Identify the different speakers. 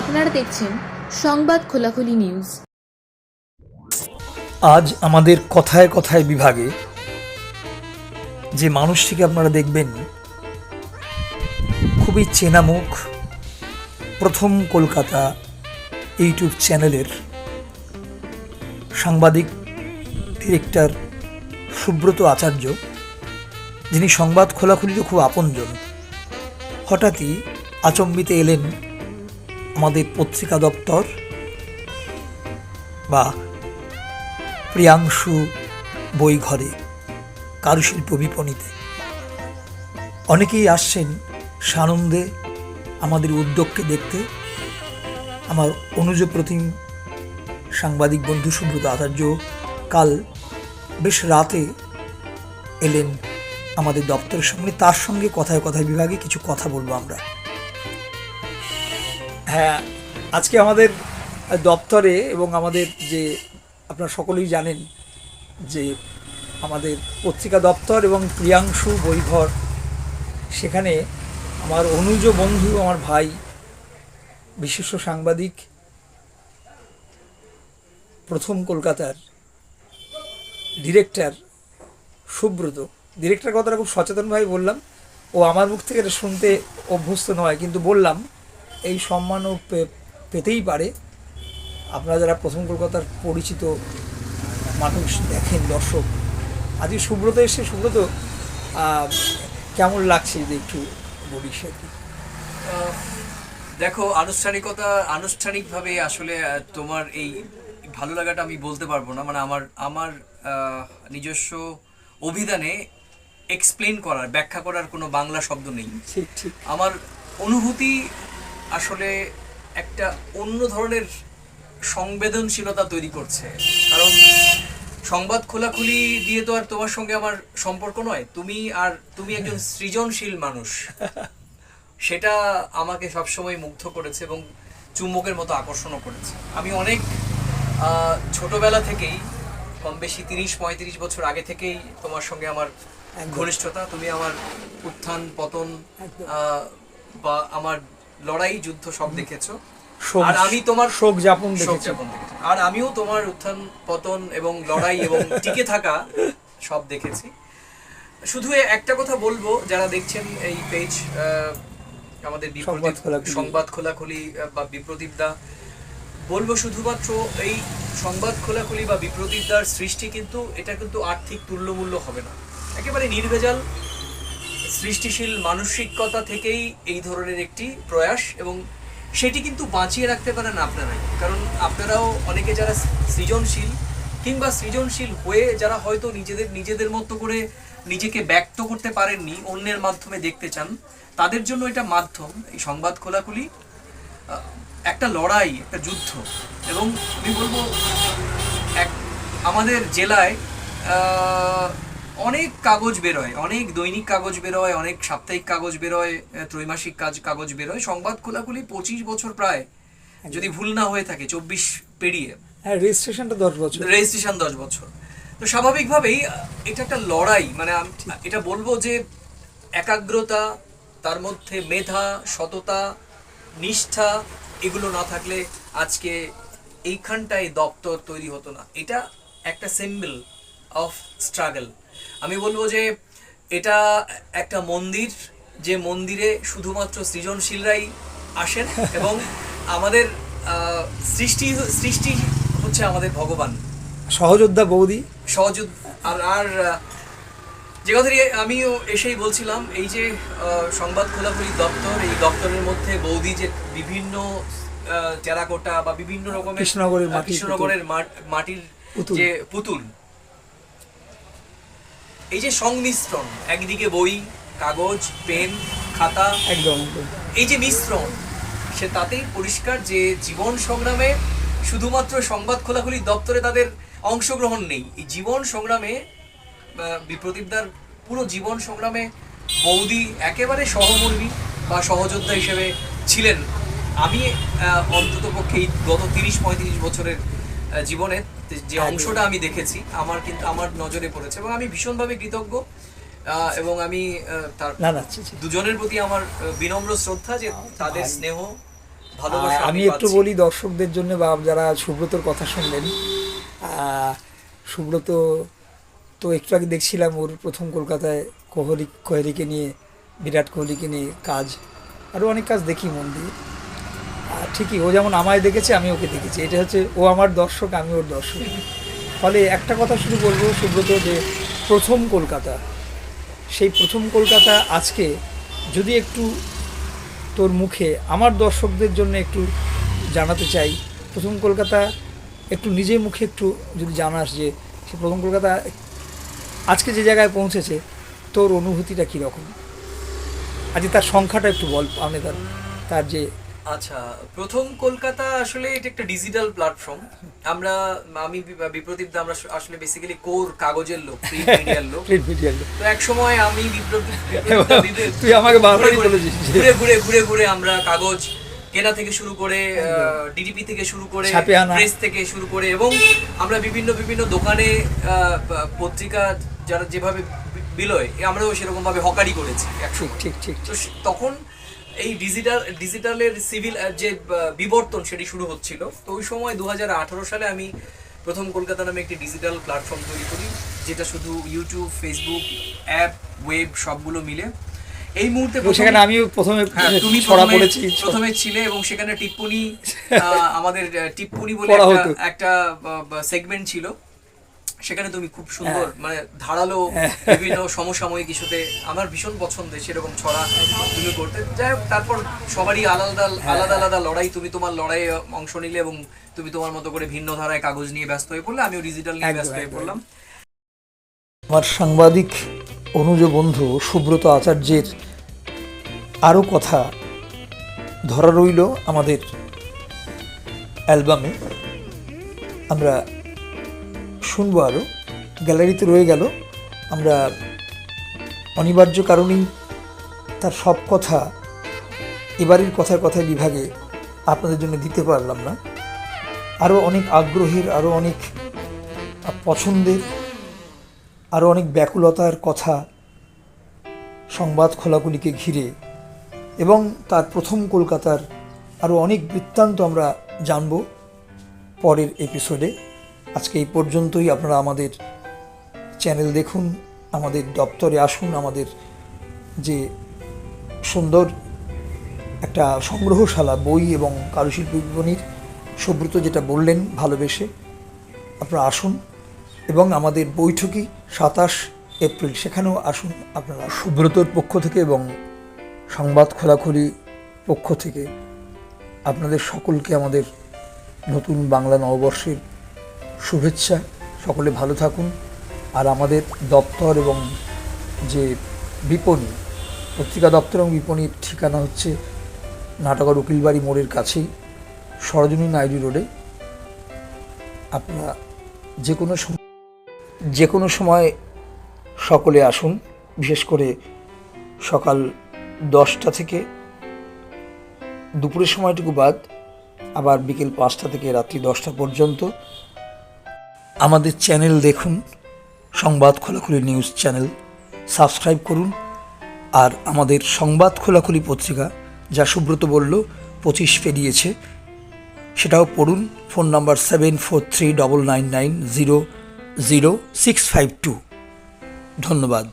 Speaker 1: আপনারা দেখছেন সংবাদ খোলাখুলি নিউজ।
Speaker 2: আজ আমাদের কথায় কথায় বিভাগে যে মানুষটিকে আপনারা দেখবেন, খুবই চেনা মুখ প্রথম কলকাতা ইউটিউব চ্যানেলের সাংবাদিক, ডিরেক্টর সুব্রত আচার্য, যিনি সংবাদ খোলাখুলিরও খুব আপনজন, হঠাৎই আচম্বিতে এলেন আমাদের পত্রিকা দপ্তর বা প্রিয়াংশু বইঘরে কারুশিল্প বিপণীতে। অনেকেই আসছেন সানন্দে আমাদের উদ্যোগকে দেখতে। আমার অনুজ প্রতিম সাংবাদিক বন্ধু সুব্রত আচার্য কাল বেশ রাতে এলেন আমাদের দপ্তরের সঙ্গে তার সঙ্গে কথায় কথায় বিভাগে কিছু কথা বলব আমরা। হ্যাঁ আজকে আমাদের দপ্তরে এবং আমাদের যে আপনারা সকলেই জানেন যে আমাদের পত্রিকা দপ্তর এবং প্রিয়াংশু বইঘর সেখানে আমার অনুজ বন্ধু, আমার ভাই, বিশিষ্ট সাংবাদিক, প্রথম কলকাতার ডিরেক্টর সুব্রত। ডিরেক্টর কথাটা খুব সচেতনভাবে বললাম। ও আমার মুখ থেকে এটা শুনতে অভ্যস্ত নয়, কিন্তু বললাম এই সম্মানও পেতেই পারে। আপনারা যারা প্রথম কলকাতার পরিচিত মানুষ দেখেন দর্শক আজকে সুব্রত এসে সুব্রত কেমন লাগছে যদি একটু বলিস আর কি
Speaker 3: দেখো আনুষ্ঠানিকতা আনুষ্ঠানিকভাবে আসলে তোমার এই ভালো লাগাটা আমি বলতে পারব না। মানে আমার আমার নিজস্ব অভিধানে এক্সপ্লেন করার ব্যাখ্যা করার কোনো বাংলা শব্দ নেই।
Speaker 2: ঠিক ঠিক।
Speaker 3: আমার অনুভূতি আসলে একটা অন্য ধরনের সংবেদনশীলতা তৈরি করছে। কারণ সংবাদ খোলাখুলি দিয়ে তো আর তোমার সঙ্গে আমার সম্পর্ক নয়। তুমি আর তুমি একজন সৃজনশীল মানুষ। সেটা আমাকে সবসময় মুগ্ধ করেছে এবং চুম্বকের মতো আকর্ষণও করেছে। আমি অনেক ছোটবেলা থেকেই কম বেশি তিরিশ পঁয়ত্রিশ বছর আগে থেকেই তোমার সঙ্গে আমার ঘনিষ্ঠতা তুমি আমার উত্থান পতন বা আমার লড়াই যুদ্ধ সব দেখেছ। আর আমি তোমার
Speaker 2: শোক যাপন
Speaker 3: শোক
Speaker 2: দেখেছি।
Speaker 3: যাপন দেখেছি। আর আমিও তোমার উত্থান পতন এবং লড়াই এবং টিকে থাকা সব দেখেছি। শুধু একটা কথা বলব যারা দেখছেন এই পেজ আমাদের
Speaker 2: সংবাদ খোলাখুলি।
Speaker 3: বা বিপ্রদীপ দা। বলব শুধুমাত্র এই সংবাদ খোলাখুলি বা বিপ্রদীপ দার সৃষ্টি কিন্তু এটা কিন্তু আর্থিক তুল্যমূল্য হবে না। একেবারে নির্ভেজাল সৃষ্টিশীল মানসিকতা থেকেই এই ধরনের একটি প্রয়াস এবং সেটি কিন্তু বাঁচিয়ে রাখতে পারেন আপনারাই। কারণ আপনারাও অনেকে যারা সৃজনশীল কিংবা সৃজনশীল হয়ে যারা হয়তো নিজেদের নিজেদের মতো করে নিজেকে ব্যক্ত করতে পারেননি, অন্যের মাধ্যমে দেখতে চান, তাদের জন্য এটা মাধ্যম, এই সংবাদ খোলাখুলি একটা লড়াই, একটা যুদ্ধ। এবং আমি বলব, এক, আমাদের জেলায় অনেক কাগজ বেরোয় অনেক দৈনিক কাগজ বেরোয় অনেক সাপ্তাহিক কাগজ বেরোয় ত্রৈমাসিক কাজ কাগজ বেরোয়। সংবাদ খোলাখুলি পঁচিশ বছর প্রায় যদি ভুল না হয়ে থাকে চব্বিশ পেরিয়ে।
Speaker 2: হ্যাঁ রেজিস্ট্রেশনটা দশ বছর।
Speaker 3: রেজিস্ট্রেশন দশ বছর। তো স্বাভাবিকভাবেই এটা একটা লড়াই মানে এটা বলব যে একাগ্রতা তার মধ্যে মেধা সততা নিষ্ঠা এগুলো না থাকলে আজকে এইখানটায় দপ্তর তৈরি হতো না। এটা একটা সিম্বল অফ স্ট্রাগল আমি বলব যে এটা একটা মন্দির যে মন্দিরে শুধুমাত্র সৃজনশীলরাই আসেন এবং আমাদের সৃষ্টি সৃষ্টি হচ্ছে আমাদের ভগবান।
Speaker 2: সহযোদ্ধা বৌদি।
Speaker 3: সহযোগ আর আর যে কথাটি আমিও এসেই বলছিলাম এই যে সংবাদ খোলাখুলি দপ্তর এই দপ্তরের মধ্যে বৌদি যে বিভিন্ন টেরাকোটা বা বিভিন্ন রকমের
Speaker 2: কৃষ্ণনগরের
Speaker 3: কৃষ্ণনগরের মাটির যে পুতুল এই যে সংমিশ্রণ একদিকে বই কাগজ পেন খাতা
Speaker 2: একদম।
Speaker 3: এই যে মিশ্রণ সে তাতেই পরিষ্কার যে জীবন সংগ্রামে শুধুমাত্র সংবাদ খোলাখুলি দপ্তরে তাদের অংশগ্রহণ নেই। এই জীবন সংগ্রামে বিপ্রদীপদার পুরো জীবন সংগ্রামে বৌদি একেবারে সহমর্মী বা সহযোদ্ধা হিসেবে ছিলেন। আমি অন্তত পক্ষে এই গত তিরিশ পঁয়ত্রিশ বছরের জীবনে যে অংশটা আমি দেখেছি আমার কিন্তু আমার নজরে পড়েছে এবং আমি ভীষণভাবে কৃতজ্ঞ এবং আমি তার। দুজনের প্রতি আমার বিনম্র শ্রদ্ধা যে তাদের স্নেহ ভালোবাসা
Speaker 2: আমি একটু বলি দর্শকদের জন্য বা যারা সুব্রতর কথা শুনলেন সুব্রত তো একটু আগে দেখছিলাম ওর প্রথম কলকাতায় কোহলি কোহলিকে নিয়ে বিরাট কোহলিকে নিয়ে কাজ আরও অনেক কাজ দেখি মন দিয়ে। ঠিকই, ও যেমন আমায় দেখেছে, আমি ওকে দেখেছি। এটা হচ্ছে, ও আমার দর্শক, আমি ওর দর্শক। ফলে একটা কথা শুধু বলব সুব্রত, যে প্রথম কলকাতা, সেই প্রথম কলকাতা আজকে যদি একটু তোর মুখে আমার দর্শকদের জন্য একটু জানাতে চাই, প্রথম কলকাতা একটু নিজের মুখে একটু যদি জানাস যে, সে প্রথম কলকাতা আজকে যে জায়গায় পৌঁছেছে, তোর অনুভূতিটা কীরকম? আজকে তার সংখ্যাটা একটু বল আমি তার তার যে
Speaker 3: আচ্ছা প্রথম কলকাতা আসলে এটা একটা ডিজিটাল প্ল্যাটফর্ম আমরা আমি বিপ্রদীপ দা আমরা আসলে বেসিক্যালি কোর কাগজের লোক প্রিন্ট মিডিয়ার লোক।
Speaker 2: প্রিন্ট মিডিয়ার
Speaker 3: তো এক সময় আমি বিপ্রদীপ
Speaker 2: তুই আমাকে বারবারই
Speaker 3: ঘুরে ঘুরে-
Speaker 2: বলেছিস
Speaker 3: ঘুরে ঘুরে ঘুরে ঘুরে আমরা কাগজ কেনা থেকে শুরু করে ডিডিপি থেকে শুরু করে প্রেস থেকে শুরু করে এবং আমরা বিভিন্ন বিভিন্ন দোকানে পত্রিকা যারা যেভাবে বিলোয় আমরাও সেরকম ভাবে হকারি করেছি
Speaker 2: ঠিক ঠিক ঠিক।
Speaker 3: তো তখন এই ডিজিটাল ডিজিটালের সিভিল যে বিবর্তন সেটি শুরু হচ্ছিল তো ওই সময় দু সালে আমি প্রথম কলকাতা নামে একটি ডিজিটাল প্ল্যাটফর্ম তৈরি করি যেটা শুধু ইউটিউব ফেসবুক অ্যাপ ওয়েব সবগুলো মিলে। এই মুহূর্তে
Speaker 2: সেখানে আমিও প্রথমে
Speaker 3: হ্যাঁ, তুমি প্রথমে প্রথমে ছিলে এবং সেখানে টিপ্পনি আমাদের টিপ্পনি বলে। একটা সেগমেন্ট ছিল। সেখানে তুমি খুব সুন্দর
Speaker 2: হ্যাঁ।
Speaker 3: মানে ধারালো বিভিন্ন সমসাময়িক ইস্যুতে আমার ভীষণ পছন্দের সেরকম ছড়া তুমি করতে। যাই হোক তারপর সবারই আলাদা
Speaker 2: হ্যাঁ।
Speaker 3: আলাদা আলাদা লড়াই। তুমি তোমার লড়াইয়ে অংশ নিলে এবং তুমি তোমার মতো করে ভিন্ন ধারায় কাগজ নিয়ে ব্যস্ত হয়ে পড়লে আমিও ডিজিটাল নিয়ে ব্যস্ত হয়ে পড়লাম।
Speaker 2: আমার সাংবাদিক অনুজ বন্ধু সুব্রত আচার্যের আরও কথা ধরা রইল আমাদের অ্যালবামে। আমরা শুনব আরও গ্যালারিতে রয়ে গেল। আমরা অনিবার্য কারণেই তার সব কথা, এবারের কথার কথায় বিভাগে আপনাদের জন্য দিতে পারলাম না। আরও অনেক আগ্রহের আরও অনেক পছন্দের আরও অনেক ব্যাকুলতার কথা সংবাদ খোলাকুলিকে ঘিরে এবং তার প্রথম কলকাতার আরও অনেক বৃত্তান্ত আমরা জানব পরের এপিসোডে আজকে এই পর্যন্তই। আপনারা আমাদের চ্যানেল দেখুন, আমাদের দপ্তরে আসুন, আমাদের যে সুন্দর একটা সংগ্রহশালা, বই এবং কারুশিল্প বিপণীর, সুব্রত যেটা বললেন ভালোবেসে, আপনারা আসুন এবং আমাদের বৈঠকই সাতাশ এপ্রিল, সেখানেও আসুন আপনারা। সুব্রতর পক্ষ থেকে এবং সংবাদ খোলাখুলি পক্ষ থেকে আপনাদের সকলকে আমাদের নতুন বাংলা নববর্ষের শুভেচ্ছা। সকলে ভালো থাকুন। আর আমাদের দপ্তর এবং যে বিপণী, পত্রিকা দপ্তর এবং বিপণীর ঠিকানা হচ্ছে নাটকর উকিলবাড়ি মোড়ের কাছেই, সরোজিনী নাইডু রোডে। আপনারা যে কোনো সময় যে কোনো সময় সকলে আসুন, বিশেষ করে সকাল দশটা থেকে দুপুরের সময়টুকু বাদ, আবার বিকেল পাঁচটা থেকে রাত্রি দশটা পর্যন্ত। আমাদের চ্যানেল দেখুন, সংবাদ খোলাখুলি নিউজ চ্যানেল সাবস্ক্রাইব করুন, আর আমাদের সংবাদ খোলাখুলি পত্রিকা যা সুব্রত বলল পঁচিশ পেরিয়েছে, সেটাও পড়ুন, phone number seven four three double nine nine zero zero six five two. ধন্যবাদ।